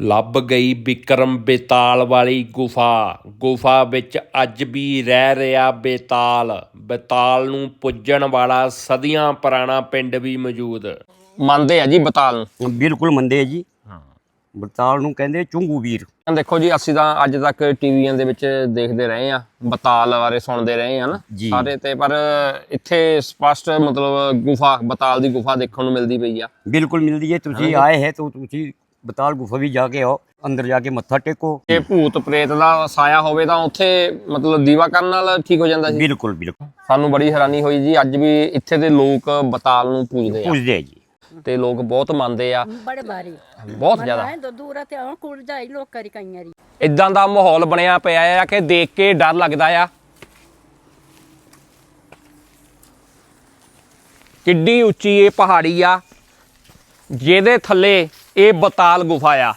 ਲੱਭ ਗਈ ਵਿਕਰਮ ਬੇਤਾਲ ਵਾਲੀ ਗੁਫਾ। ਗੁਫਾ ਵਿੱਚ ਅੱਜ ਵੀ ਰਹਿ ਰਿਹਾ ਬੇਤਾਲ। ਬੇਤਾਲ ਨੂੰ ਪੁੱਜਣ ਵਾਲਾ ਸਦੀਆਂ ਪੁਰਾਣਾ ਪਿੰਡ ਵੀ ਮੌਜੂਦ। ਮੰਨਦੇ ਆ ਜੀ ਬਤਾਲ ਨੂੰ? ਬਿਲਕੁਲ ਮੰਦੇ ਆ ਜੀ। ਬਰਤਾਲ ਨੂੰ ਕਹਿੰਦੇ ਚੁੰਗੂ ਵੀਰ। ਦੇਖੋ ਜੀ ਅਸੀਂ ਤਾਂ ਅੱਜ ਤੱਕ ਟੀਵੀਆਂ ਦੇ ਵਿੱਚ ਦੇਖਦੇ ਰਹੇ ਆ ਬਤਾਲ ਬਾਰੇ ਸੁਣਦੇ ਰਹੇ ਆ ਨਾ। ਸਾਰੇ ਤੇ ਪਰ ਇੱਥੇ ਸਪਸ਼ਟ ਮਤਲਬ ਗੁਫਾ ਬਤਾਲ ਦੀ ਗੁਫਾ ਦੇਖਣ ਨੂੰ ਮਿਲਦੀ ਪਈ ਆ। ਬਿਲਕੁਲ ਮਿਲਦੀ ਹੈ। ਤੁਸੀਂ ਆਏ ਹੈ ਤਾਂ ਤੁਸੀਂ ਬਤਾਲ ਗੁਫਾ ਵੀ ਜਾ ਕੇ ਆਓ ਅੰਦਰ ਜਾ ਕੇ ਮੱਥਾ ਟੇਕੋ। ਇਹ ਭੂਤ ਪ੍ਰੇਤ ਦਾ ਸਾਇਆ ਹੋਵੇ ਤਾਂ ਉੱਥੇ ਮਤਲਬ ਦੀਵਾ ਕਰਨ ਨਾਲ ਠੀਕ ਹੋ ਜਾਂਦਾ ਸੀ? ਬਿਲਕੁਲ ਬਿਲਕੁਲ। ਸਾਨੂੰ ਬੜੀ ਹੈਰਾਨੀ ਹੋਈ ਜੀ ਅੱਜ ਵੀ ਇੱਥੇ ਦੇ ਲੋਕ ਬਤਾਲ ਨੂੰ ਪੂਜਦੇ ਆ। ਪੁੱਛਦੇ ਆ ਜੀ। ਤੇ ਲੋਕ ਬਹੁਤ ਮੰਨਦੇ ਆ। ਬੜੇ ਬਾਰੀ। ਬਹੁਤ ਜ਼ਿਆਦਾ। ਮੈਂ ਤਾਂ ਦੂਰ ਤੇ ਆਉਂ ਕੁੜ ਜਾਈ ਲੋਕ ਕਰੀ ਕਈਆਂ ਰੀ ਇਦਾਂ ਦਾ ਮਾਹੌਲ ਬਣਿਆ ਪਿਆ ਆ ਕਿ ਦੇਖ ਕੇ ਡਰ ਲੱਗਦਾ ਆ। ਕਿੱਡੀ ਉੱਚੀ ਇਹ ਪਹਾੜੀ ਆ ਜਿਹਦੇ ਥੱਲੇ ਇਹ ਬਤਾਲ ਗੁਫਾ ਆ।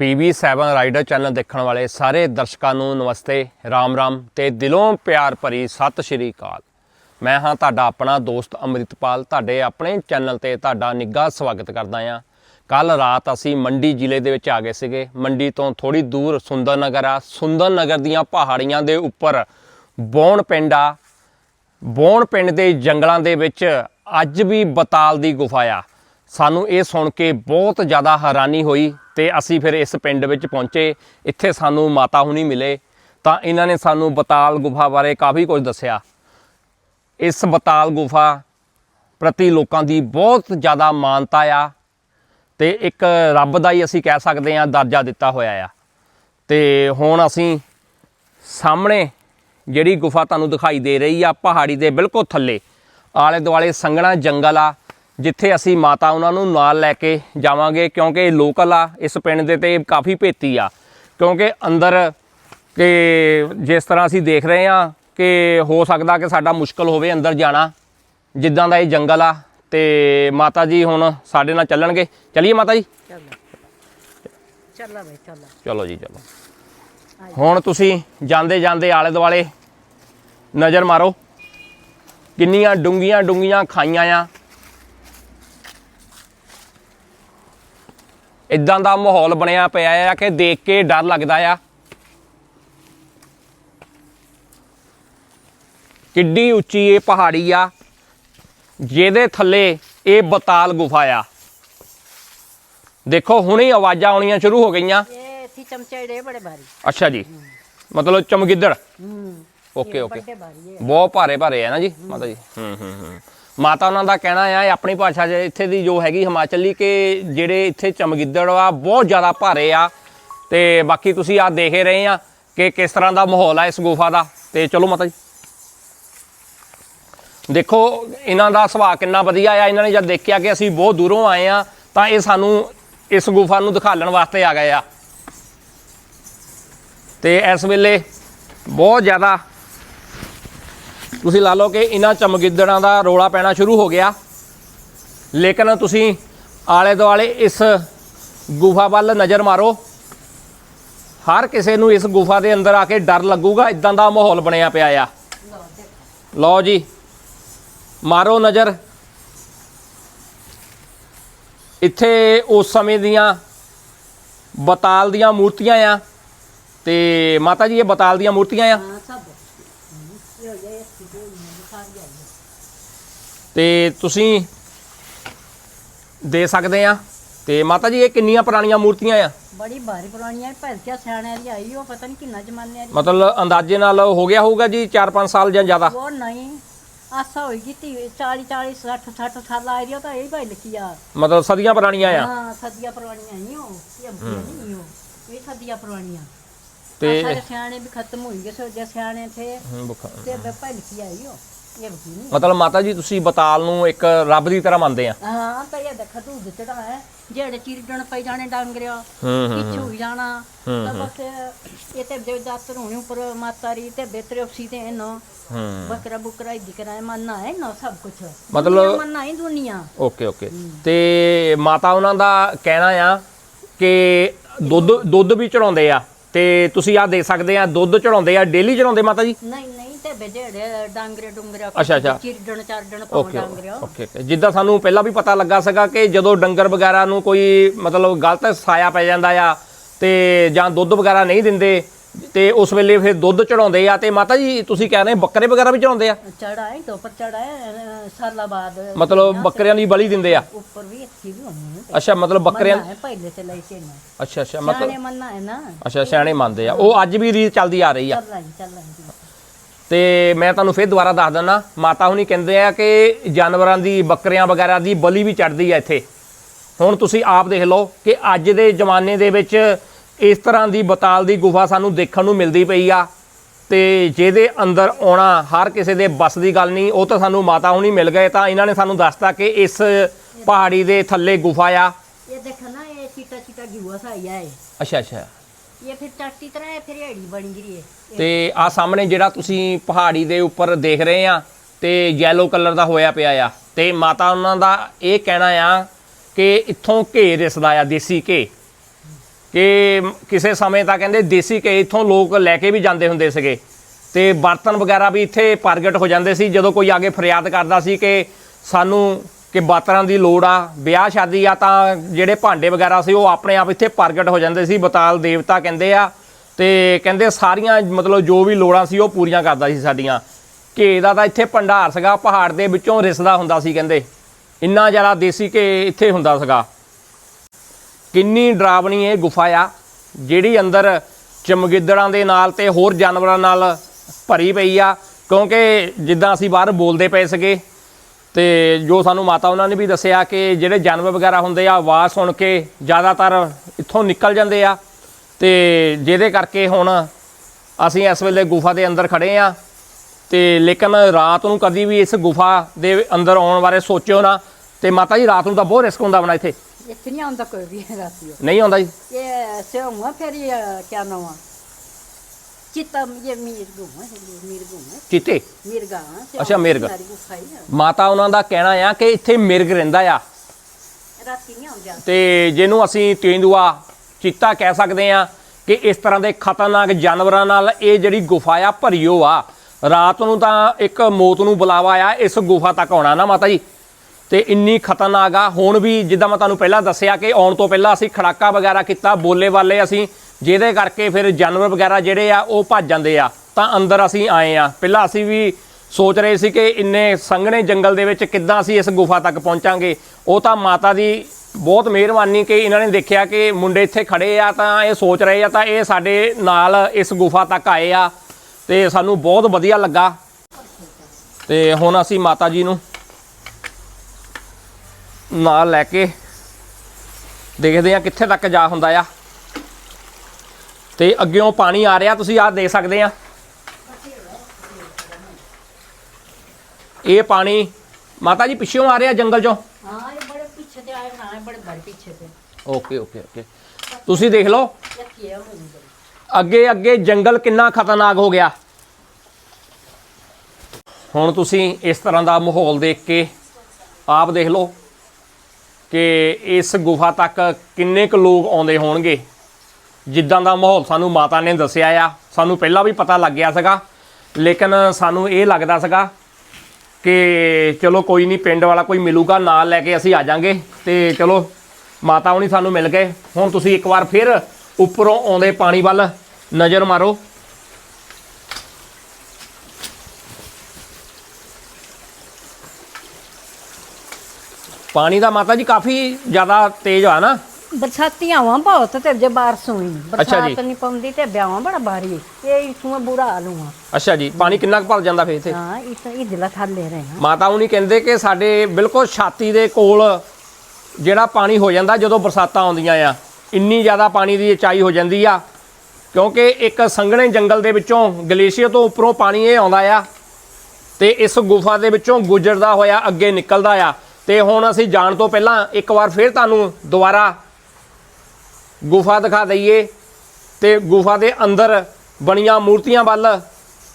PV7 ਰਾਈਡਰ ਚੈਨਲ ਦੇਖਣ ਵਾਲੇ ਸਾਰੇ ਦਰਸ਼ਕਾਂ ਨੂੰ ਨਮਸਤੇ, ਰਾਮ ਰਾਮ ਤੇ ਦਿਲੋਂ ਪਿਆਰ ਭਰੀ ਸਤਿ ਸ਼੍ਰੀ ਅਕਾਲ। ਮੈਂ ਹਾਂ ਤੁਹਾਡਾ ਆਪਣਾ ਦੋਸਤ ਅੰਮ੍ਰਿਤਪਾਲ, ਤੁਹਾਡੇ ਆਪਣੇ ਚੈਨਲ ਤੇ ਤੁਹਾਡਾ ਨਿੱਘਾ ਸਵਾਗਤ ਕਰਦਾ ਹਾਂ। ਕੱਲ ਰਾਤ ਅਸੀਂ ਮੰਡੀ ਜ਼ਿਲ੍ਹੇ ਦੇ ਵਿੱਚ ਆ ਗਏ ਸੀਗੇ। ਮੰਡੀ ਤੋਂ ਥੋੜੀ ਦੂਰ ਸੁੰਦਰ ਨਗਰ ਆ। ਸੁੰਦਰ ਨਗਰ ਦੀਆਂ ਪਹਾੜੀਆਂ ਦੇ ਉੱਪਰ ਬੌਣ ਪਿੰਡ ਆ। ਬੌਣ ਪਿੰਡ ਦੇ ਜੰਗਲਾਂ ਦੇ ਵਿੱਚ ਅੱਜ ਵੀ ਬਤਾਲ ਦੀ ਗੁਫਾ ਆ। ਸਾਨੂੰ ਇਹ ਸੁਣ ਕੇ ਬਹੁਤ ਜ਼ਿਆਦਾ ਹੈਰਾਨੀ ਹੋਈ ਤੇ ਅਸੀਂ ਫਿਰ ਇਸ ਪਿੰਡ ਵਿੱਚ ਪਹੁੰਚੇ। ਇੱਥੇ ਸਾਨੂੰ ਮਾਤਾ ਹੁਣੀ ਮਿਲੇ ਤਾਂ ਇਹਨਾਂ ਨੇ ਸਾਨੂੰ ਬਤਾਲ ਗੁਫਾ ਬਾਰੇ ਕਾਫੀ ਕੁਝ ਦੱਸਿਆ। ਇਸ ਬਤਾਲ ਗੁਫਾ ਪ੍ਰਤੀ ਲੋਕਾਂ ਦੀ ਬਹੁਤ ਜ਼ਿਆਦਾ ਮਾਨਤਾ ਆ ਤੇ ਇੱਕ ਰੱਬ ਦਾ ਹੀ ਅਸੀਂ ਕਹਿ ਸਕਦੇ ਹਾਂ ਦਰਜਾ ਦਿੱਤਾ ਹੋਇਆ ਆ। ਤੇ ਹੁਣ ਅਸੀਂ ਸਾਹਮਣੇ ਜਿਹੜੀ ਗੁਫਾ ਤੁਹਾਨੂੰ ਦਿਖਾਈ ਦੇ ਰਹੀ ਆ ਪਹਾੜੀ ਦੇ ਬਿਲਕੁਲ ਥੱਲੇ। ਆਲੇ ਦੁਆਲੇ ਸੰਘਣਾ ਜੰਗਲ ਆ ਜਿੱਥੇ ਅਸੀਂ ਮਾਤਾ ਉਹਨਾਂ ਨੂੰ ਨਾਲ ਲੈ ਕੇ ਜਾਵਾਂਗੇ ਕਿਉਂਕਿ ਇਹ ਲੋਕਲ ਆ ਇਸ ਪਿੰਡ ਦੇ ਤੇ ਕਾਫੀ ਭੇਤੀ ਆ। ਕਿਉਂਕਿ ਅੰਦਰ ਕਿ ਜਿਸ ਤਰ੍ਹਾਂ ਅਸੀਂ ਦੇਖ ਰਹੇ ਆ ਕਿ ਹੋ ਸਕਦਾ ਕਿ ਸਾਡਾ ਮੁਸ਼ਕਲ ਹੋਵੇ ਅੰਦਰ ਜਾਣਾ ਜਿੱਦਾਂ ਦਾ ਇਹ ਜੰਗਲ ਆ ਤੇ ਮਾਤਾ ਜੀ ਹੁਣ ਸਾਡੇ ਨਾਲ ਚੱਲਣਗੇ। ਚਲਿਏ ਮਾਤਾ ਜੀ? ਚੱਲ। ਚੱਲ ਬਈ ਚੱਲ। ਚਲੋ ਜੀ ਚਲੋ। ਹੁਣ ਤੁਸੀਂ ਜਾਂਦੇ ਜਾਂਦੇ ਆਲੇ ਦੁਆਲੇ ਨਜ਼ਰ ਮਾਰੋ। ਕਿੰਨੀਆਂ ਡੂੰਗੀਆਂ ਡੂੰਗੀਆਂ ਖਾਈਆਂ ਆ। ਇਦਾਂ ਦਾ ਮਾਹੌਲ ਬਣਿਆ ਪਿਆ ਆ ਕਿ ਦੇਖ ਕੇ ਡਰ ਲੱਗਦਾ ਆ। ਕਿੱਡੀ ਉੱਚੀ ਇਹ ਪਹਾੜੀ ਆ, ਜਿਹਦੇ ਥੱਲੇ ਇਹ ਬਤਾਲ ਗੁਫਾ ਆ। ਦੇਖੋ, ਹੁਣੇ ਆਵਾਜ਼ਾਂ ਆਉਣੀਆਂ ਸ਼ੁਰੂ ਹੋ ਗਈਆਂ। ਇੱਥੇ ਚਮਚੇੜੇ ਬੜੇ ਬਾਰੀ ਅੱਛਾ ਜੀ। ਮਤਲਬ ਚਮਗਿੱਦੜ? ਹੂੰ। Okay okay. ਬਹੁਤ ਭਾਰੇ ਭਾਰੇ ਆ ਨਾ ਜੀ ਮਾਤਾ ਜੀ। ਹੂੰ ਹੂੰ ਹੂੰ। ਮਾਤਾ ਉਹਨਾਂ ਦਾ ਕਹਿਣਾ ਆ ਇਹ ਆਪਣੀ ਭਾਸ਼ਾ 'ਚ ਇੱਥੇ ਦੀ ਜੋ ਹੈਗੀ ਹਿਮਾਚਲੀ ਕਿ ਜਿਹੜੇ ਇੱਥੇ ਚਮਗਿੱਦੜ ਆ ਬਹੁਤ ਜ਼ਿਆਦਾ ਭਾਰੇ ਆ। ਤੇ ਬਾਕੀ ਤੁਸੀਂ ਆ ਦੇਖ ਹੀ ਰਹੇ ਆ ਕਿ ਕਿਸ ਤਰ੍ਹਾਂ ਦਾ ਮਾਹੌਲ ਆ ਇਸ ਗੁਫਾ ਦਾ। ਤੇ ਚਲੋ ਮਾਤਾ ਜੀ। ਦੇਖੋ ਇਹਨਾਂ ਦਾ ਸੁਭਾਅ ਕਿੰਨਾ ਵਧੀਆ ਆ। ਇਹਨਾਂ ਨੇ ਜਦ ਦੇਖਿਆ ਕਿ ਅਸੀਂ ਬਹੁਤ ਦੂਰੋਂ ਆਏ ਆ ਤਾਂ ਇਹ ਸਾਨੂੰ ਇਸ ਗੁਫਾ ਨੂੰ ਦਿਖਾਲਣ ਵਾਸਤੇ ਆ ਗਏ ਆ। ਤੇ ਇਸ ਵੇਲੇ ਬਹੁਤ ਜ਼ਿਆਦਾ ਤੁਸੀਂ ਲਾ ਲਓ ਕਿ ਇਹਨਾਂ ਚਮਗਿੱਦੜਾਂ ਦਾ ਰੋਲਾ ਪੈਣਾ ਸ਼ੁਰੂ ਹੋ ਗਿਆ। ਲੇਕਿਨ ਤੁਸੀਂ ਆਲੇ ਦੁਆਲੇ ਇਸ ਗੁਫਾ ਵੱਲ ਨਜ਼ਰ ਮਾਰੋ। ਹਰ ਕਿਸੇ ਨੂੰ ਇਸ ਗੁਫਾ ਦੇ ਅੰਦਰ ਆ ਕੇ ਡਰ ਲੱਗੂਗਾ, ਇਦਾਂ ਦਾ ਮਾਹੌਲ ਬਣਿਆ ਪਿਆ ਆ। ਲਓ ਜੀ, ਮਾਰੋ ਨਜ਼ਰ। ਇੱਥੇ ਉਸ ਸਮੇਂ ਦੀਆਂ ਬਤਾਲ ਦੀਆਂ ਮੂਰਤੀਆਂ ਆ। ਤੇ ਮਾਤਾ ਜੀ ਇਹ ਬਤਾਲ ਦੀਆਂ ਮੂਰਤੀਆਂ ਆ। ਹਾਂ ਤੇ ਤੁਸੀਂ ਦੇ ਸਕਦੇ ਆ। ਤੇ ਮਾਤਾ ਜੀ ਇਹ ਕਿੰਨੀਆਂ ਪੁਰਾਣੀਆਂ ਮੂਰਤੀਆਂ ਆ? ਬੜੀ ਭਾਰੀ ਪੁਰਾਣੀਆਂ ਭੈਂਸਿਆ ਸਿਆਣਿਆਂ ਦੀ ਆਈ ਉਹ ਪਤਾ ਨਹੀਂ ਕਿੰਨਾ ਜ਼ਮਾਨੇ ਦੀ। ਮਤਲਬ ਅੰਦਾਜ਼ੇ ਨਾਲ ਹੋ ਗਿਆ ਹੋਊਗਾ ਜੀ 4-5 ਸਾਲ ਜਾਂ ਜ਼ਿਆਦਾ? ਉਹ ਨਹੀਂ ਆਸਾ ਹੋਈ ਕੀਤੀ 40 40 60 60 ਸਾਲ ਆਈ ਰਿਓ ਤਾਂ ਇਹ ਭਾਈ ਲਿਖਿਆ ਮਤਲਬ ਸਦੀਆਂ ਪੁਰਾਣੀਆਂ ਆ। ਹਾਂ ਸਦੀਆਂ ਪੁਰਾਣੀਆਂ ਨਹੀਂ ਉਹ ਇਹ ਨਹੀਂ ਉਹ ਇਹ ਸਦੀਆਂ ਪੁਰਾਣੀਆਂ। ਤੇ ਸਾਰੇ ਸਿਆਣੇ ਵੀ ਖਤਮ ਹੋਈ ਗਏ ਸੋ ਜੇ ਸਿਆਣੇ ਥੇ ਬੁਖਾਰ। ਤੇ ਬੱਪਾ ਲਿਖੀ ਆਈ ਉਹ ਇਹ ਵੀ ਨਹੀਂ ਮਤਲਬ ਮਾਤਾ ਜੀ ਤੁਸੀਂ ਬਤਾਲ ਨੂੰ ਇੱਕ ਰੱਬ ਦੀ ਤਰ੍ਹਾਂ ਮੰਨਦੇ ਆ। ਹਾਂ ਤਾਂ ਇਹ ਦੇਖ ਤੂੰ ਦਿੱਤੜਾ ਹੈ। ਜਿਹੜੇ ਚੀਰਡਣ ਪਈ ਜਾਣੇ ਡੰਗ ਰਿਆ ਹੂੰ ਹੂੰ। ਹੋ ਜਾਣਾ। ਤਾਂ ਬਸ ਇਹ ਤੇ ਦੇ ਦਾਤਰ ਹੋਣੇ ਉੱਪਰ ਮਾਤਾਰੀ ਤੇ ਬੇਤਰੇ ਉਸੀ ਤੇ ਹੂੰ। ਬਕਰਾ ਬੁਕਰਾ ਹੀ ਦਿਖਣਾ ਮੰਨਣਾ ਹੈ ਨਾ ਸਭ ਕੁਝ ਮਤਲਬ- ਮੰਨਣਾ ਹੀ ਦੁਨੀਆ। Okay okay. ਤੇ ਮਾਤਾ ਉਹਨਾਂ ਦਾ ਕਹਿਣਾ ਆ ਕਿ ਦੁੱਧ ਦੁੱਧ ਵੀ ਚੜਾਉਂਦੇ ਆ। ਤੇ ਤੁਸੀਂ ਆ ਦੇਖ ਸਕਦੇ ਆ ਦੁੱਧ ਚੜਾਉਂਦੇ ਆ ਡੇਲੀ ਚੜਾਉਂਦੇ ਮਾਤਾ ਜੀ ਨਹੀਂ ਨਹੀਂ ਤੇ ਜਿਹੜੇ ਡਾਂਗਰੇ ਡੁੰਗਰੇ ਅੱਛਾ, ਅੱਛਾ। ਚਿਰਡਣ ਚਾਰਡਣ ਪਾਉਂ ਓਕੇ ਡਾਂਗਰੇ ਓਕੇ ਓਕੇ। ਜਿੱਦਾਂ ਸਾਨੂੰ ਪਹਿਲਾਂ ਵੀ ਪਤਾ ਲੱਗਾ ਸੀਗਾ ਕਿ ਜਦੋਂ ਡੰਗਰ ਵਗੈਰਾ ਨੂੰ ਕੋਈ ਮਤਲਬ ਗਲਤ ਸਾਇਆ ਪੈ ਜਾਂਦਾ ਆ ਤੇ ਜਾਂ ਦੁੱਧ ਵਗੈਰਾ ਨਹੀਂ ਦਿੰਦੇ ਤੇ ਉਸ ਵੇਲੇ ਫਿਰ ਦੁੱਧ ਚੜਾਉਂਦੇ ਆ ਤੇ ਮਾਤਾ ਜੀ ਤੁਸੀਂ ਕਹਿ ਰਹੇ ਬੱਕਰੇ ਵਗੈਰਾ ਵੀ ਚੜਾਉਂਦੇ ਆ? ਚੜਾਏ ਤੋਂ ਪਰ ਚੜਾਏ ਸਾਲਾਂ ਬਾਅਦ ਮਤਲਬ ਬੱਕਰਿਆਂ ਦੀ ਬਲੀ ਦਿੰਦੇ ਆ? ਉੱਪਰ ਵੀ ਅੱਛੀ ਵੀ ਹੋਣੀ ਅੱਛਾ ਮਤਲਬ ਬੱਕਰਿਆਂ ਹੈ ਪਹਿਲੇ ਤੇ ਅੱਛਾ ਅੱਛਾ ਮਤਲਬ ਸਿਆਣੇ ਮੰਨਾ ਹੈ ਨਾ। ਅੱਛਾ ਸਿਆਣੇ ਮੰਨਦੇ ਆ। ਉਹ ਅੱਜ ਵੀ ਰੀਤ ਚੱਲਦੀ ਆ ਰਹੀ ਆ। ਚੱਲ ਰਹੀ ਚੱਲ ਰਹੀ। ਤੇ ਮੈਂ ਤੁਹਾਨੂੰ ਫਿਰ ਦੁਬਾਰਾ ਦੱਸ ਦਿੰਦਾ ਮਾਤਾ ਹੁਣੀ ਕਹਿੰਦੇ ਆ ਕਿ ਜਾਨਵਰਾਂ ਦੀ ਬੱਕਰੀਆਂ ਵਗੈਰਾ ਦੀ ਬਲੀ ਵੀ ਚੜਦੀ ਆ ਇੱਥੇ। ਹੁਣ ਤੁਸੀਂ ਆਪ ਦੇਖ ਲਓ ਕਿ ਅੱਜ ਦੇ ਜ਼ਮਾਨੇ ਦੇ ਵਿੱਚ ਇਸ ਤਰ੍ਹਾਂ ਦੀ ਬਤਾਲ ਦੀ ਗੁਫਾ ਸਾਨੂੰ ਦੇਖਣ ਨੂੰ ਮਿਲਦੀ ਪਈ ਆ ਤੇ ਜਿਹਦੇ ਅੰਦਰ ਆਉਣਾ ਹਰ ਕਿਸੇ ਦੇ ਬਸ ਦੀ ਗੱਲ ਨਹੀਂ ਉਹ ਤਾਂ ਸਾਨੂੰ ਮਾਤਾ ਹੁਣੀ ਮਿਲ ਗਏ ਤਾਂ ਇਹਨਾਂ ਨੇ ਸਾਨੂੰ ਦੱਸਤਾ ਕਿ ਇਸ ਪਹਾੜੀ ਦੇ ਥੱਲੇ ਗੁਫਾ ਆ ये देखो ना ये चीटा चीटा गिवा सा आया है ਅੱਛਾ ਅੱਛਾ ये फिर चट्टी तरह है फिर एड़ी बन गिरी है ਤੇ ਆ ਸਾਹਮਣੇ ਜਿਹੜਾ ਤੁਸੀਂ ਪਹਾੜੀ ਦੇ ਉੱਪਰ ਦੇਖ ਰਹੇ ਆ ਤੇ ਯੈਲੋ ਕਲਰ ਦਾ ਹੋਇਆ ਪਿਆ ਆ ਤੇ ਮਾਤਾ ਉਹਨਾਂ ਦਾ ਇਹ ਕਹਿਣਾ ਆ ਕਿ ਇੱਥੋਂ ਘੇ ਰਿਸਦਾ ਆ ਦੇਸੀ ਘੇ ਕਿ ਕਿਸੇ ਸਮੇਂ ਤਾਂ ਕਹਿੰਦੇ ਦੇਸੀ ਘੇ ਇੱਥੋਂ ਲੋਕ ਲੈ ਕੇ ਵੀ ਜਾਂਦੇ ਹੁੰਦੇ ਸੀਗੇ। ਤੇ ਬਰਤਨ ਵਗੈਰਾ ਵੀ ਇੱਥੇ ਪ੍ਰਗਟ ਹੋ ਜਾਂਦੇ ਸੀ। ਜਦੋਂ ਕੋਈ ਆ ਕੇ ਫਰਿਆਦ ਕਰਦਾ ਸੀ ਕਿ ਸਾਨੂੰ, ਕਿ ਬਾਤਰਾਂ ਦੀ ਲੋੜ ਆ, ਵਿਆਹ ਸ਼ਾਦੀ ਆ, ਤਾਂ ਜਿਹੜੇ ਭਾਂਡੇ ਵਗੈਰਾ ਸੀ ਉਹ ਆਪਣੇ ਆਪ ਇੱਥੇ ਪ੍ਰਗਟ ਹੋ ਜਾਂਦੇ ਸੀ। ਬਤਾਲ ਦੇਵਤਾ ਕਹਿੰਦੇ ਆ। ਤੇ ਕਹਿੰਦੇ ਸਾਰੀਆਂ, ਮਤਲਬ ਜੋ ਵੀ ਲੋੜਾਂ ਸੀ ਉਹ ਪੂਰੀਆਂ ਕਰਦਾ ਸੀ ਸਾਡੀਆਂ। ਘੇ ਦਾ ਤਾਂ ਇੱਥੇ ਭੰਡਾਰ ਸੀਗਾ। ਪਹਾੜ ਦੇ ਵਿੱਚੋਂ ਰਿਸਦਾ ਹੁੰਦਾ ਸੀ ਕਹਿੰਦੇ। ਇੰਨਾ ਜ਼ਿਆਦਾ ਦੇਸੀ ਘੇ ਇੱਥੇ ਹੁੰਦਾ ਸੀਗਾ। ਕਿੰਨੀ ਡਰਾਵਣੀ ਇਹ ਗੁਫਾ ਆ, ਜਿਹੜੀ ਅੰਦਰ ਚਮਗਿੱਦੜਾਂ ਦੇ ਨਾਲ ਤੇ ਹੋਰ ਜਾਨਵਰਾਂ ਨਾਲ ਭਰੀ ਪਈ ਆ, ਕਿਉਂਕਿ ਜਿੱਦਾਂ ਅਸੀਂ ਬਾਹਰ ਬੋਲਦੇ ਪਏ ਸੀਗੇ, ਤੇ ਜੋ ਸਾਨੂੰ ਮਾਤਾ ਉਹਨਾਂ ਨੇ ਵੀ ਦੱਸਿਆ ਕਿ ਜਿਹੜੇ ਜਾਨਵਰ ਵਗੈਰਾ ਹੁੰਦੇ ਆ, ਆਵਾਜ਼ ਸੁਣ ਕੇ ਜ਼ਿਆਦਾਤਰ ਇੱਥੋਂ ਨਿਕਲ ਜਾਂਦੇ ਆ, ਤੇ ਜਿਹਦੇ ਕਰਕੇ ਹੁਣ ਅਸੀਂ ਇਸ ਵੇਲੇ ਗੁਫਾ ਦੇ ਅੰਦਰ ਖੜੇ ਆ, ਤੇ ਲੇਕਿਨ ਰਾਤ ਨੂੰ ਕਦੀ ਵੀ ਇਸ ਗੁਫਾ ਦੇ ਅੰਦਰ ਆਉਣ ਬਾਰੇ ਸੋਚਿਓ ਨਾ, ਤੇ ਮਾਤਾ ਜੀ, ਰਾਤ ਨੂੰ ਤਾਂ ਬਹੁਤ ਰਿਸਕ ਹੁੰਦਾ ਬਣਾ ਇੱਥੇ। ਇੱਥੇ ਨਹੀਂ ਆਉਂਦਾ ਕੋਈ ਵੀ ਰਾਤੀ ਨਹੀਂ ਆਉਂਦਾ ਜੀ ਇਹ ਸੋਮਾ ਫਿਰ ਇਹ ਕਿਆ ਨਾਮ ਆ ਚਿਤਮ ਇਹ ਮਿਰਗੂ ਹੈ ਮਿਰਗੂ ਹੈ ਚੀਤੇ ਮਿਰਗਾ ਅੱਛਾ ਮਿਰਗ ਮਾਤਾ ਰਹਿੰਦਾ ਜਿਹਨੂੰ ਅਸੀਂ ਇਸ ਤਰ੍ਹਾਂ ਦੇ ਖਤਰਨਾਕ ਜਾਨਵਰਾਂ ਨਾਲ ਇਹ ਜਿਹੜੀ ਗੁਫਾ ਆ ਭਰੀਓ ਰਾਤ ਨੂੰ ਤਾਂ ਇੱਕ ਮੌਤ ਨੂੰ ਬੁਲਾਵਾ ਆ ਇਸ ਗੁਫਾ ਤੱਕ ਆਉਣਾ ਨਾ ਮਾਤਾ ਜੀ ਤੇ ਇੰਨੀ ਖਤਰਨਾਕ ਆ। ਹੁਣ ਵੀ ਜਿੱਦਾਂ ਮੈਂ ਤੁਹਾਨੂੰ ਪਹਿਲਾਂ ਦੱਸਿਆ ਕਿ ਆਉਣ ਤੋਂ ਪਹਿਲਾਂ ਅਸੀਂ ਖੜਾਕਾ ਵਗੈਰਾ ਕੀਤਾ, ਬੋਲੇ ਵਾਲੇ ਅਸੀਂ, ਜਿਹਦੇ ਕਰਕੇ ਫਿਰ ਜਾਨਵਰ ਵਗੈਰਾ ਜਿਹੜੇ ਆ, ਉਹ ਭੱਜ ਜਾਂਦੇ ਆ। ਤਾਂ ਅੰਦਰ ਅਸੀਂ ਆਏ ਆ। ਪਹਿਲਾਂ ਅਸੀਂ ਵੀ ਸੋਚ ਰਹੇ ਸੀ ਕਿ ਇੰਨੇ ਸੰਘਣੇ ਜੰਗਲ ਦੇ ਵਿੱਚ ਕਿੱਦਾਂ ਅਸੀਂ ਇਸ ਗੁਫਾ ਤੱਕ ਪਹੁੰਚਾਂਗੇ। ਉਹ ਤਾਂ ਮਾਤਾ ਦੀ ਬਹੁਤ ਮਿਹਰਬਾਨੀ ਕਿ ਇਹਨਾਂ ਨੇ ਦੇਖਿਆ ਕਿ ਮੁੰਡੇ ਇੱਥੇ ਖੜੇ ਆ, ਤਾਂ ਇਹ ਸੋਚ ਰਹੇ ਆ, ਤਾਂ ਇਹ ਸਾਡੇ ਨਾਲ ਇਸ ਗੁਫਾ ਤੱਕ ਆਏ ਆ। ਤੇ ਸਾਨੂੰ ਬਹੁਤ ਵਧੀਆ ਲੱਗਾ। ਤੇ ਹੁਣ ਅਸੀਂ ਮਾਤਾ ਜੀ ਨੂੰ ਨਾਲ ਲੈ ਕੇ ਦੇਖਦੇ ਆ ਕਿੱਥੇ ਤੱਕ ਜਾ ਹੁੰਦਾ ਆ। ਤੇ ਅੱਗਿਓਂ ਪਾਣੀ ਆ ਰਿਹਾ ਤੁਸੀਂ ਆਹ ਦੇਖ ਸਕਦੇ ਆ ਇਹ ਪਾਣੀ ਮਾਤਾ ਜੀ ਪਿੱਛੇੋਂ ਆ ਰਿਹਾ ਜੰਗਲ ਚੋਂ? ਹਾਂ ਇਹ ਬੜੇ ਪਿੱਛੇ ਤੇ ਆਏ ਹਾਂ ਬੜੇ ਬੜੇ ਪਿੱਛੇ ਤੇ। Okay okay okay. ਤੁਸੀਂ ਦੇਖ ਲਓ। ਅੱਗੇ ਅੱਗੇ ਜੰਗਲ ਕਿੰਨਾ ਖਤਰਨਾਕ ਹੋ ਗਿਆ। ਹੁਣ ਤੁਸੀਂ ਇਸ ਤਰ੍ਹਾਂ ਦਾ ਮਾਹੌਲ ਦੇਖ ਕੇ ਆਪ ਦੇਖ ਲਓ। ਕਿ ਇਸ ਗੁਫਾ ਤੱਕ ਕਿੰਨੇ ਕੁ ਲੋਕ ਆਉਂਦੇ ਹੋਣਗੇ? ਜਿੱਦਾਂ ਦਾ ਮਾਹੌਲ ਸਾਨੂੰ ਮਾਤਾ ਨੇ ਦੱਸਿਆ ਆ, ਸਾਨੂੰ ਪਹਿਲਾਂ ਵੀ ਪਤਾ ਲੱਗ ਗਿਆ ਸੀਗਾ, ਲੇਕਿਨ ਸਾਨੂੰ ਇਹ ਲੱਗਦਾ ਸੀਗਾ ਕਿ ਚਲੋ ਕੋਈ ਨਹੀਂ, ਪਿੰਡ ਵਾਲਾ ਕੋਈ ਮਿਲੂਗਾ, ਨਾਲ ਲੈ ਕੇ ਅਸੀਂ ਆ ਜਾਾਂਗੇ ਤੇ ਚਲੋ ਮਾਤਾ ਹੁਣੀ ਸਾਨੂੰ ਮਿਲ ਗਏ। ਹੁਣ ਤੁਸੀਂ ਇੱਕ ਵਾਰ ਫਿਰ ਉੱਪਰੋਂ ਆਉਂਦੇ ਪਾਣੀ ਵੱਲ ਨਜ਼ਰ ਮਾਰੋ। ਪਾਣੀ ਦਾ ਮਾਤਾ ਜੀ ਕਾਫੀ ਜ਼ਿਆਦਾ ਤੇਜ਼ ਆ ਨਾ। ਬਰਸਾਤੀਆਂ ਵਾਂ ਬਹੁਤ ਤੇ ਜੇ ਬਾਰਿਸ਼ ਹੋਈ ਬਰਸਾਤ ਨਹੀਂ ਪੰਦੀ ਤੇ ਬਿਆਵਾਂ ਬੜਾ ਭਾਰੀ ਇਹ ਇਥੋਂ ਬੁਰਾ ਹਾਲ ਹੁਆ ਅੱਛਾ ਜੀ ਪਾਣੀ ਕਿੰਨਾ ਕੁ ਭਰ ਜਾਂਦਾ ਫੇ ਇੱਥੇ? ਹਾਂ ਇਹ ਤਾਂ ਇਹ ਦਿਲਾ ਥੱਲ ਲੈ ਰਹੇ ਹਾਂ ਮਾਤਾ ਉਹਨੀ ਕਹਿੰਦੇ ਕਿ ਸਾਡੇ ਬਿਲਕੁਲ ਛਾਤੀ ਦੇ ਕੋਲ ਜਿਹੜਾ ਪਾਣੀ ਹੋ ਜਾਂਦਾ ਜਦੋਂ ਬਰਸਾਤਾਂ ਆਉਂਦੀਆਂ ਆ ਇੰਨੀ ਜ਼ਿਆਦਾ ਪਾਣੀ ਦੀ ਉਚਾਈ ਹੋ ਜਾਂਦੀ ਆ। ਕਿਉਂਕਿ ਇੱਕ ਸੰਘਣੇ ਜੰਗਲ ਦੇ ਵਿੱਚੋਂ ਗਲੇਸ਼ੀਅਰ ਤੋਂ ਉੱਪਰੋਂ ਪਾਣੀ ਇਹ ਆਉਂਦਾ ਆ ਤੇ ਇਸ ਗੁਫਾ ਦੇ ਵਿੱਚੋਂ ਗੁਜਰਦਾ ਹੋਇਆ ਅੱਗੇ ਨਿਕਲਦਾ ਆ। ਤੇ ਹੁਣ ਅਸੀਂ ਜਾਣ ਤੋਂ ਪਹਿਲਾਂ ਇੱਕ ਵਾਰ ਫਿਰ ਤੁਹਾਨੂੰ ਦੁਬਾਰਾ ਗੁਫਾ ਦਿਖਾ ਦਈਏ ਤੇ ਗੁਫਾ ਦੇ ਅੰਦਰ ਬਣੀਆਂ ਮੂਰਤੀਆਂ ਵੱਲ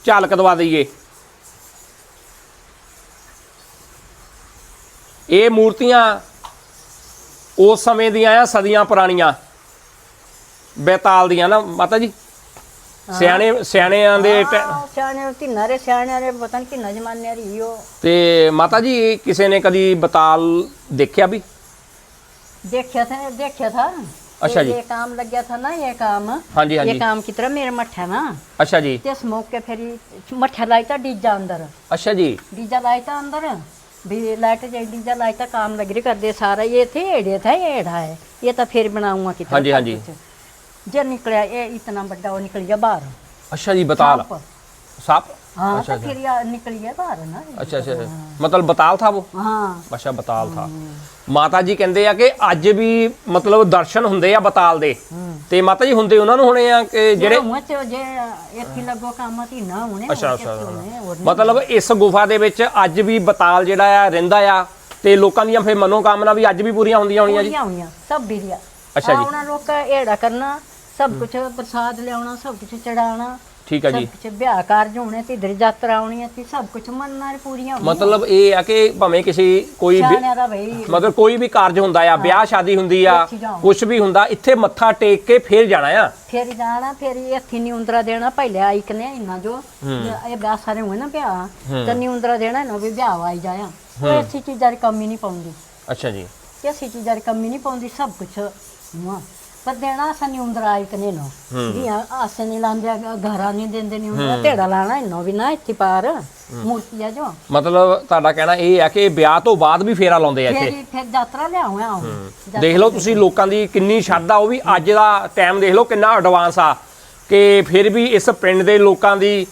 ਝਾਲਕ ਦਵਾ ਦਈਏ। ਇਹ ਮੂਰਤੀਆਂ ਉਸ ਸਮੇਂ ਦੀਆਂ ਆ, ਸਦੀਆਂ ਪੁਰਾਣੀਆਂ। ਬੇਤਾਲ ਦੀਆਂ ਨਾ, ਮਾਤਾ ਜੀ? ਸਿਆਣੇ ਸਿਆਣਿਆਂ ਦੇ ਟੈ- ਆਹ, ਸਿਆਣੇ ਤਿੰਨਾਂ ਦੇ ਸਿਆਣਿਆਂ ਦੇ ਪਤਾ ਨਹੀਂ ਕਿੰਨਾ ਜ਼ਮਾਨੇ ਰਹੀ ਉਹ ਤੇ ਮਾਤਾ ਜੀ ਇਹ ਕਿਸੇ ਨੇ ਕਦੀ ਬਤਾਲ ਦੇਖਿਆ ਵੀ देखा था देखा था अच्छा ये- जी। ये काम लग गया था ना ये काम हाँ जी, हाँ ये जी। काम की तरह मेरे मठा ना ਅੱਛਾ ਜੀ ते स्मोक के फिर मठा लाई था डीजा अंदर ਅੱਛਾ ਜੀ डीजा लाई था अंदर भी लाइट जे डीजा लाई था काम लग रही कर दे सारा ये थे एड़े था ये एड़ा है ये तो फिर बनाऊंगा की हाँ जी, हाँ जी। जे निकला ये इतना बड़ा वो निकल गया बाहर ਅੱਛਾ ਜੀ ਬਤਾਲ सांप। ਸੱਪ हाँ अच्छा, तो फिर ये निकल गया बाहर ना ਅੱਛਾ ਅੱਛਾ ਮਤਲਬ ਬਤਾਲ ਥਾ ਉਹ हाँ ਅੱਛਾ ਬਤਾਲ ਥਾ ਮਾਤਾ ਜੀ ਕਹਿੰਦੇ ਆ ਕਿ ਅੱਜ ਵੀ ਮਤਲਬ ਦਰਸ਼ਨ ਹੁੰਦੇ ਆ ਬਤਾਲ ਦੇ ਤੇ ਮਾਤਾ ਜੀ ਹੁੰਦੇ ਉਹਨਾਂ ਨੂੰ ਹੋਣੇ ਆ ਕਿ ਜਿਹੜੇ ਜਿਹੜੇ ਮੂੰਹ ਚ ਜੇ ਇੱਥੇ ਲੱਗੋ ਕੰਮ ਤੀ ਨਾ ਹੋਣੇ ਅੱਛਾ ਹੋਰ ਅੱਛਾ ਕਿੱਥੇ ਹੋਣੇ, ਹੋਰ ਨਹੀਂ। ਮਤਲਬ ਇਸ ਗੁਫਾ ਦੇ ਵਿੱਚ ਅੱਜ ਵੀ ਬਤਾਲ ਜਿਹੜਾ ਆ ਰਹਿੰਦਾ ਆ ਤੇ ਲੋਕਾਂ ਦੀਆਂ ਫਿਰ ਮਨੋਕਾਮਨਾ ਵੀ ਅੱਜ ਵੀ ਪੂਰੀਆਂ ਹੁੰਦੀਆਂ ਹੋਣੀਆਂ ਜੀ ਪੂਰੀਆਂ ਹੋਈਆਂ ਸਭ ਵੀਰੀਆ ਅੱਛਾ ਜੀ। ਆਉਣਾ ਲੋਕਾਂ ਇਹੜਾ ਕਰਨਾ ਸਭ ਕੁਝ ਪ੍ਰਸਾਦ ਲਿਆਉਣਾ ਸਭ ਕੁਝ ਚੜਾਉਣਾ ਠੀਕ ਆ ਜੀ। ਸਭ ਕੁਝ ਵਿਆਹ ਕਾਰਜ ਹੋਣੇ ਤੇ ਇਧਰ ਯਾਤਰਾ ਆਉਣੀ ਹੈ ਤੇ ਸਭ ਕੁਝ ਮਨ ਨਾਲ ਪੂਰੀਆਂ ਮਤਲਬ ਇਹ ਆ ਕਿ ਭਾਵੇਂ ਕਿਸੇ ਕੋਈ ਵੀ- ਦਾ ਮਤਲਬ ਕੋਈ ਵੀ ਕਾਰਜ ਹੁੰਦਾ ਆ ਵਿਆਹ ਸ਼ਾਦੀ ਹੁੰਦੀ ਆ ਇੱਥੇ ਜਾਓ। ਕੁਝ ਵੀ ਹੁੰਦਾ ਇੱਥੇ ਮੱਥਾ ਟੇਕ ਕੇ ਫੇਰ ਜਾਣਾ ਆ। ਫਿਰ ਜਾਣਾ ਫਿਰ ਇੱਥੇ ਨਿਉਂਦਰਾ ਦੇਣਾ ਪਹਿਲੇ ਆਈਕ ਨੇ ਇੰਨਾ ਜੋ। ਇਹ ਵਿਆਹ ਸਾਰੇ ਹੋਏ ਨਾ ਵਿਆਹ ਤੇ ਨਿਉਂਦਰਾ ਦੇਣਾ ਨਾ ਵੀ ਵਿਆਹ ਆਈ ਜਾਇਆ। ਕੋਈ ਐਸੀ ਚੀਜ਼ਾਂ ਦੀ ਕਮੀ ਨਹੀਂ ਪਾਉਂਦੀ। ਅੱਛਾ ਜੀ। ਐਸੀ ਚੀਜ਼ਾਂ ਦੀ ਕਮੀ ਨਹੀਂ ਪਾਉਂਦੀ ਸਭ ਕੁਝ ਹਾਂ ਪਰ ਦੇਣਾ ਅਸਾਂ ਨਿਉਂਦਰਾ ਆਈਕ ਨੇ। ਨਾ ਜੀ ਆਸੇ ਨਹੀਂ ਲਾਂਦੇ ਘਰਾਂ ਨਹੀਂ ਦਿੰਦੇ ਨਿਉਂਦਰਾ ਢੇੜਾ ਲਾਣਾ ਇੰਨੋ ਵੀ ਨਾ ਇੱਥੇ ਪਾਰ। ਮੂਰਤੀ ਆ ਜੋ। ਮਤਲਬ ਤੁਹਾਡਾ ਕਹਿਣਾ ਇਹ ਆ ਕਿ ਵਿਆਹ ਤੋਂ ਬਾਅਦ ਵੀ ਫੇਰਾ ਲਾਉਂਦੇ ਆ ਇੱਥੇ। ਫਿਰ ਫਿਰ ਯਾਤਰਾ ਲਿਆਉਂ ਆ ਦੇਖ ਲਓ ਤੁਸੀਂ ਲੋਕਾਂ ਦੀ ਕਿੰਨੀ ਸ਼ਰਧਾ ਉਹ ਵੀ ਅੱਜ ਦਾ ਟਾਈਮ ਦੇਖ ਲਓ ਕਿੰਨਾ ਐਡਵਾਂਸ ਆ। ਕਿ ਫਿਰ ਵੀ ਇਸ ਪਿੰਡ ਦੇ ਲੋਕਾਂ ਦੀ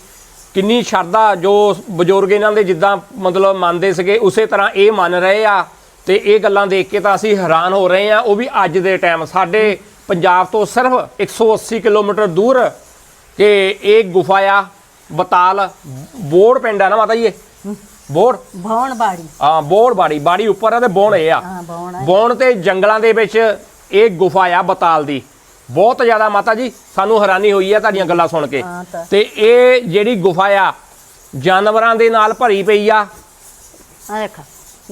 ਕਿੰਨੀ ਸ਼ਰਧਾ ਜੋ ਬਜ਼ੁਰਗ ਇਹਨਾਂ ਦੇ ਜਿੱਦਾਂ ਮਤਲਬ ਮੰਨਦੇ ਸੀਗੇ ਉਸੇ ਤਰ੍ਹਾਂ ਇਹ ਮੰਨ ਰਹੇ ਆ। ਤੇ ਇਹ ਗੱਲਾਂ ਦੇਖ ਕੇ ਤਾਂ ਅਸੀਂ ਹੈਰਾਨ ਹੋ ਰਹੇ ਆ ਉਹ ਵੀ ਅੱਜ ਦੇ ਟਾਈਮ ਸਾਡੇ ਪੰਜਾਬ ਤੋਂ ਸਿਰਫ 180 ਕਿਲੋਮੀਟਰ ਦੂਰ ਕਿ ਇਹ ਗੁਫਾ ਆ ਬਤਾਲ ਬੋੜ ਪਿੰਡ ਆ ਨਾ ਮਾਤਾ ਜੀ ਇਹ? ਬੋੜ? ਭੌਣ ਬਾੜੀ। ਹਾਂ ਬੋੜ ਬਾੜੀ ਬਾੜੀ ਉੱਪਰ ਆ ਤੇ ਬੋਣ ਇਹ ਆ। ਹਾਂ ਭੌਣ ਆ। ਬੌਣ ਤੇ ਜੰਗਲਾਂ ਦੇ ਵਿੱਚ ਇਹ ਗੁਫਾ ਆ ਬਤਾਲ ਦੀ। ਬਹੁਤ ਜ਼ਿਆਦਾ ਮਾਤਾ ਜੀ ਸਾਨੂੰ ਹੈਰਾਨੀ ਹੋਈ ਆ ਤੁਹਾਡੀਆਂ ਗੱਲਾਂ ਸੁਣ ਕੇ। ਹਾਂ ਤਾਂ। ਤੇ ਇਹ ਜਿਹੜੀ ਗੁਫਾ ਆ ਜਾਨਵਰਾਂ ਦੇ ਨਾਲ ਭਰੀ ਪਈ ਆ। ਆ ਦੇਖ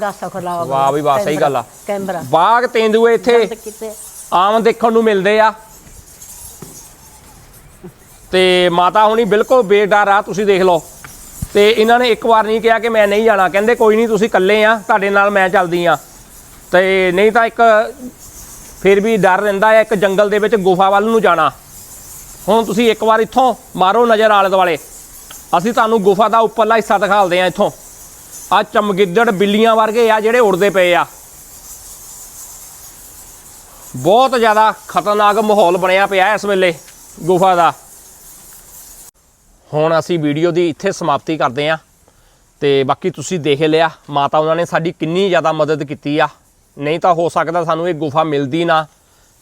ਗਾਸਾ ਖਲਾਵਾ ਵਾਹ ਵੀ ਵਾਹ, ਸਹੀ ਗੱਲ ਆ। ਕੈਮਰਾ। ਬਾਗ ਤੇਂਦੂਏ ਇੱਥੇ। ਕਿਤੇ ਆਮ ਦੇਖਣ ਨੂੰ ਮਿਲਦੇ ਆ। ਤੇ ਮਾਤਾ ਹੁਣੀ ਬਿਲਕੁਲ ਬੇਡਰ ਆ, ਤੁਸੀਂ ਦੇਖ ਲਓ। ਤੇ ਇਹਨਾਂ ਨੇ ਇੱਕ ਵਾਰ ਨਹੀਂ ਕਿਹਾ ਕਿ ਮੈਂ ਨਹੀਂ ਜਾਣਾ। ਕਹਿੰਦੇ ਕੋਈ ਨਹੀਂ, ਤੁਸੀਂ ਇਕੱਲੇ ਆ, ਤੁਹਾਡੇ ਨਾਲ ਮੈਂ ਚੱਲਦੀ ਆ। ਤੇ ਨਹੀਂ ਤਾਂ ਇੱਕ ਫਿਰ ਵੀ ਡਰ ਰਹਿੰਦਾ ਹੈ ਇੱਕ ਜੰਗਲ ਦੇ ਵਿੱਚ ਗੁਫਾ ਵੱਲ ਨੂੰ ਜਾਣਾ। ਹੁਣ ਤੁਸੀਂ ਇੱਕ ਵਾਰ ਇੱਥੋਂ ਮਾਰੋ ਨਜ਼ਰ ਆਲੇ ਦੁਆਲੇ। ਅਸੀਂ ਤੁਹਾਨੂੰ ਗੁਫਾ ਦਾ ਉੱਪਰਲਾ ਹਿੱਸਾ ਦਿਖਾਲਦੇ ਆ ਇੱਥੋਂ। ਆ ਚਮਗਿੱਦੜ ਬਿੱਲੀਆਂ ਵਰਗੇ ਆ ਜਿਹੜੇ ਉੜਦੇ ਪਏ ਆ। ਬਹੁਤ ਜ਼ਿਆਦਾ ਖਤਰਨਾਕ ਮਾਹੌਲ ਬਣਿਆ ਪਿਆ ਇਸ ਵੇਲੇ ਗੁਫਾ ਦਾ। ਹੁਣ ਅਸੀਂ ਵੀਡੀਓ ਦੀ ਇੱਥੇ ਸਮਾਪਤੀ ਕਰਦੇ ਹਾਂ ਤੇ ਬਾਕੀ ਤੁਸੀਂ ਦੇਖ ਲਿਆ, ਮਾਤਾ ਉਹਨਾਂ ਨੇ ਸਾਡੀ ਕਿੰਨੀ ਜ਼ਿਆਦਾ ਮਦਦ ਕੀਤੀ ਆ। ਨਹੀਂ ਤਾਂ ਹੋ ਸਕਦਾ ਸਾਨੂੰ ਇਹ ਗੁਫਾ ਮਿਲਦੀ ਨਾ।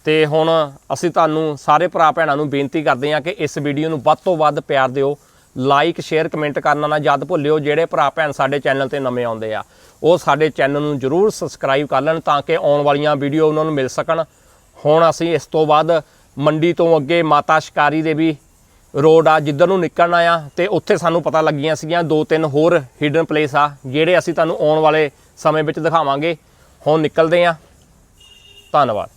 ਤੇ ਹੁਣ ਅਸੀਂ ਤੁਹਾਨੂੰ ਸਾਰੇ ਭਰਾ ਭੈਣਾਂ ਨੂੰ ਬੇਨਤੀ ਕਰਦੇ ਹਾਂ ਕਿ ਇਸ ਵੀਡੀਓ ਨੂੰ ਵੱਧ ਤੋਂ ਵੱਧ ਪਿਆਰ ਦਿਓ। ਲਾਈਕ ਸ਼ੇਅਰ ਕਮੈਂਟ ਕਰਨਾ ਨਾ ਯਾਦ ਭੁੱਲਿਓ, ਜਿਹੜੇ ਭਰਾ ਭੈਣ ਸਾਡੇ ਚੈਨਲ ਤੇ ਨਵੇਂ ਆਉਂਦੇ ਆ, ਉਹ ਸਾਡੇ ਚੈਨਲ ਨੂੰ ਜਰੂਰ ਸਬਸਕ੍ਰਾਈਬ ਕਰ ਲੈਣ ਤਾਂ ਕਿ ਆਉਣ ਵਾਲੀਆਂ ਵੀਡੀਓ ਉਹਨਾਂ ਨੂੰ ਮਿਲ ਸਕਣ। ਹੁਣ ਅਸੀਂ ਇਸ ਤੋਂ ਬਾਅਦ ਮੰਡੀ ਤੋਂ ਅੱਗੇ ਮਾਤਾ ਸ਼ਿਕਾਰੀ ਦੇ ਵੀ ਰੋਡ ਆ, ਜਿੱਧਰ ਨੂੰ ਨਿਕਲਣਾ ਆ ਤੇ ਉੱਥੇ ਸਾਨੂੰ ਪਤਾ ਲੱਗੀਆਂ ਸੀਗੀਆਂ ਦੋ ਤਿੰਨ ਹੋਰ ਹਿਡਨ ਪਲੇਸ ਆ, ਜਿਹੜੇ ਅਸੀਂ ਤੁਹਾਨੂੰ ਆਉਣ ਵਾਲੇ ਸਮੇਂ ਵਿੱਚ ਦਿਖਾਵਾਂਗੇ। ਹੁਣ ਨਿਕਲਦੇ ਆ। ਧੰਨਵਾਦ।